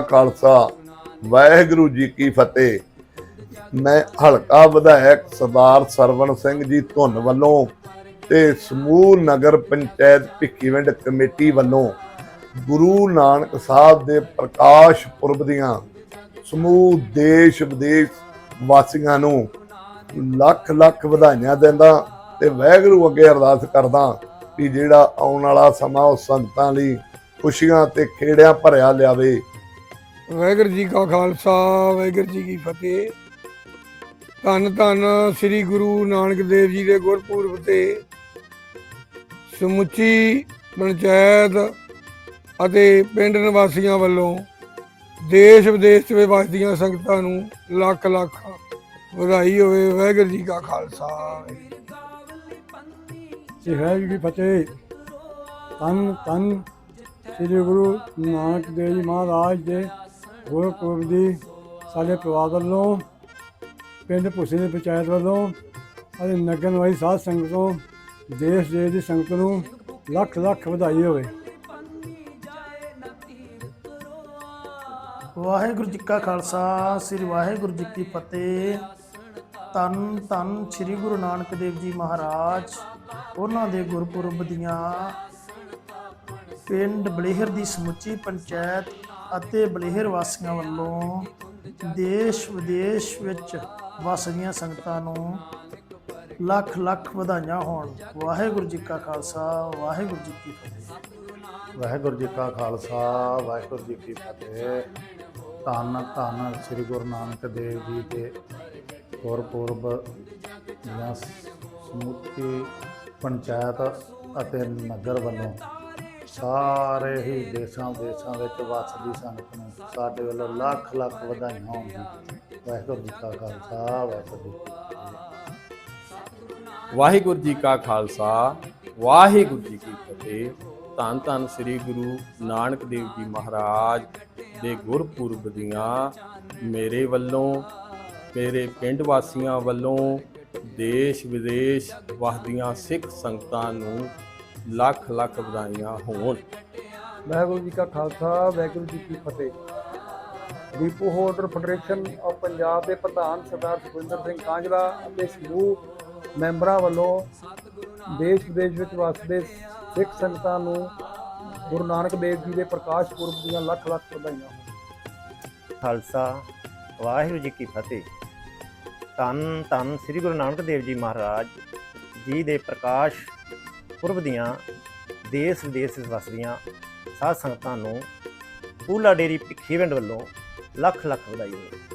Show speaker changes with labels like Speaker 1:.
Speaker 1: ਖਾਲਸਾ, ਵਾਹਿਗੁਰੂ ਜੀ ਕੀ ਫਤਿਹ। ਮੈਂ ਹਲਕਾ ਵਿਧਾਇਕ ਸਰਦਾਰ ਸਰਵਣ ਸਿੰਘ ਜੀ ਧੁੰਨ ਵੱਲੋਂ ਤੇ ਸਮੂਹ ਨਗਰ ਪੰਚਾਇਤ ਭਿੱਖੀਵਿੰਡ ਕਮੇਟੀ ਵੱਲੋਂ ਗੁਰੂ ਨਾਨਕ ਸਾਹਿਬ ਦੇ ਪ੍ਰਕਾਸ਼ ਪੁਰਬ ਦੀਆਂ ਸਮੂਹ ਦੇਸ਼ ਵਿਦੇਸ਼ ਵਾਸੀਆਂ ਨੂੰ ਲੱਖ ਲੱਖ ਵਧਾਈਆਂ ਦਿੰਦਾ ਤੇ ਵਾਹਿਗੁਰੂ ਅੱਗੇ ਅਰਦਾਸ ਕਰਦਾ ਕਿ ਜਿਹੜਾ ਆਉਣ ਵਾਲਾ ਸਮਾਂ ਉਹ ਸੰਗਤਾਂ ਲਈ ਖੁਸ਼ੀਆਂ ਤੇ ਖੇੜਿਆਂ ਭਰਿਆ ਲਿਆਵੇ।
Speaker 2: ਵਾਹਿਗੁਰੂ ਜੀ ਕਾ ਖਾਲਸਾ, ਵਾਹਿਗੁਰੂ ਜੀ ਕੀ ਫਤਿਹ। ਧੰਨ ਧੰਨ ਸ੍ਰੀ ਗੁਰੂ ਨਾਨਕ ਦੇਵ ਜੀ ਦੇ ਗੁਰਪੁਰਬ ਤੇ ਸਮੁੱਚੀ ਪੰਚਾਇਤ ਅਤੇ ਪਿੰਡ ਨਿਵਾਸੀਆਂ ਵੱਲੋਂ ਦੇਸ਼ ਵਿਦੇਸ਼ ਵਿੱਚ ਵਸਦੀਆਂ ਸੰਗਤਾਂ ਨੂੰ ਲੱਖ ਲੱਖ ਵਧਾਈ ਹੋਵੇ, ਵਾਹਿਗੁਰੂ ਜੀ ਕਾ ਖਾਲਸਾ।
Speaker 3: ਸ੍ਰੀ ਵਾਹਿਗੁਰੂ ਜੀ ਕੀ ਫਤਿਹ। ਧੰਨ ਧੰਨ ਸ੍ਰੀ ਗੁਰੂ ਨਾਨਕ ਦੇਵ ਜੀ ਮਹਾਰਾਜ ਦੇ ਗੁਰਪੁਰਬ ਦੀ ਸਾਡੇ ਪਰਿਵਾਰ ਵੱਲੋਂ, ਪਿੰਡ ਭੁੱਸੇ ਦੀ ਪੰਚਾਇਤ ਵੱਲੋਂ, ਅਤੇ ਨਗਰ ਨਿਵਾਸੀ ਸਾਧ ਸੰਗਤ ਤੋਂ, ਦੇਸ਼ ਦੇ ਦੀ ਸੰਗਤ ਨੂੰ ਲੱਖ ਲੱਖ ਵਧਾਈ ਹੋਵੇ।
Speaker 4: ਵਾਹਿਗੁਰੂ ਜੀ ਕਾ ਖਾਲਸਾ, ਸ੍ਰੀ ਵਾਹਿਗੁਰੂ ਜੀ ਕੀ ਫਤਿਹ। ਤਨ ਤਨ ਸ੍ਰੀ ਗੁਰੂ ਨਾਨਕ ਦੇਵ ਜੀ ਮਹਾਰਾਜ, ਉਹਨਾਂ ਦੇ ਗੁਰਪੁਰਬ ਦੀਆਂ। ਪਿੰਡ ਬਲੇਹਰ ਦੀ ਸਮੁੱਚੀ ਪੰਚਾਇਤ ਅਤੇ ਬਲੇਹਰ ਵਾਸੀਆਂ ਵੱਲੋਂ ਦੇਸ਼ ਵਿਦੇਸ਼ ਵਿੱਚ ਵਸਦੀਆਂ ਸੰਗਤਾਂ ਨੂੰ ਲੱਖ ਲੱਖ ਵਧਾਈਆਂ ਹੋਣ। ਵਾਹਿਗੁਰੂ ਜੀ ਕਾ ਖਾਲਸਾ, ਵਾਹਿਗੁਰੂ ਜੀ ਕੀ ਫਤਿਹ।
Speaker 5: ਵਾਹਿਗੁਰੂ ਜੀ ਕਾ ਖਾਲਸਾ, ਵਾਹਿਗੁਰੂ ਜੀ ਕੀ ਫਤਿਹ। ਧੰਨ ਧੰਨ ਸ੍ਰੀ ਗੁਰੂ ਨਾਨਕ ਦੇਵ ਜੀ ਦੇ ਗੁਰਪੁਰਬ ਦੀਆਂ ਸਮੁੱਚੀ ਪੰਚਾਇਤ ਅਤੇ ਨਗਰ ਵੱਲੋਂ ਸਾਰੇ ਹੀ ਦੇਸ਼ਾਂ ਦੇਸ਼ਾਂ ਵਿੱਚ ਵਸਦੀ ਸੰਗਤ ਨੂੰ ਸਾਡੇ ਵੱਲੋਂ ਲੱਖ ਲੱਖ ਵਧਾਈਆਂ ਹੋਣ ਵਾਹਿਗੁਰੂ ਜੀ ਕਾ ਖਾਲਸਾ, ਵਾਹਿਗੁਰੂ ਜੀ
Speaker 6: ਵਾਹਿਗੁਰੂ ਜੀ ਕਾ ਖਾਲਸਾ, ਵਾਹਿਗੁਰੂ ਜੀ ਕੀ ਫਤਿਹ। ਧੰਨ ਧੰਨ ਸ੍ਰੀ ਗੁਰੂ ਨਾਨਕ ਦੇਵ ਜੀ ਮਹਾਰਾਜ ਦੇ ਗੁਰਪੁਰਬ ਦੀਆਂ ਮੇਰੇ ਵੱਲੋਂ, ਮੇਰੇ ਪਿੰਡ ਵਾਸੀਆਂ ਵੱਲੋਂ, ਦੇਸ਼ ਵਿਦੇਸ਼ ਵਸਦੀਆਂ ਸਿੱਖ ਸੰਗਤਾਂ ਨੂੰ ਲੱਖ ਲੱਖ ਵਧਾਈਆਂ ਹੋਣ।
Speaker 7: ਵਾਹਿਗੁਰੂ ਜੀ ਕਾ ਖਾਲਸਾ ਵਾਹਿਗੁਰੂ ਜੀ ਕੀ ਫਤਿਹ। Deepu holder federation of Punjab ਦੇ ਪ੍ਰਧਾਨ ਸਰਦਾਰ ਸੁਖਵਿੰਦਰ ਸਿੰਘ ਕਾਂਝਲਾ ਅਤੇ ਸਮੂਹ ਮੈਂਬਰਾਂ ਵੱਲੋਂ ਦੇਸ਼ ਵਿਦੇਸ਼ ਵਿੱਚ ਵਸਦੇ ਸਿੱਖ ਸੰਗਤਾਂ ਨੂੰ ਗੁਰੂ ਨਾਨਕ ਦੇਵ ਜੀ ਦੇ ਪ੍ਰਕਾਸ਼ ਪੁਰਬ ਦੀਆਂ ਲੱਖ ਲੱਖ ਵਧਾਈਆਂ ਹੋਣ।
Speaker 8: ਖਾਲਸਾ ਵਾਹਿਗੁਰੂ ਜੀ ਕੀ ਫਤਿਹ। ਧੰਨ ਧੰਨ ਸ੍ਰੀ ਗੁਰੂ ਨਾਨਕ ਦੇਵ ਜੀ ਮਹਾਰਾਜ ਜੀ ਦੇ ਪ੍ਰਕਾਸ਼ ਪੁਰਬ ਦੀਆਂ ਦੇਸ਼ ਵਿਦੇਸ਼ ਵਿੱਚ ਵਸਦੀਆਂ ਸਾਧ ਸੰਗਤਾਂ ਨੂੰ ਪੂਲਾ ਡੇਰੀ ਭਿੱਖੀਵਿੰਡ ਵੱਲੋਂ ਲੱਖ ਲੱਖ ਵਧਾਈ ਹੋਵੇ।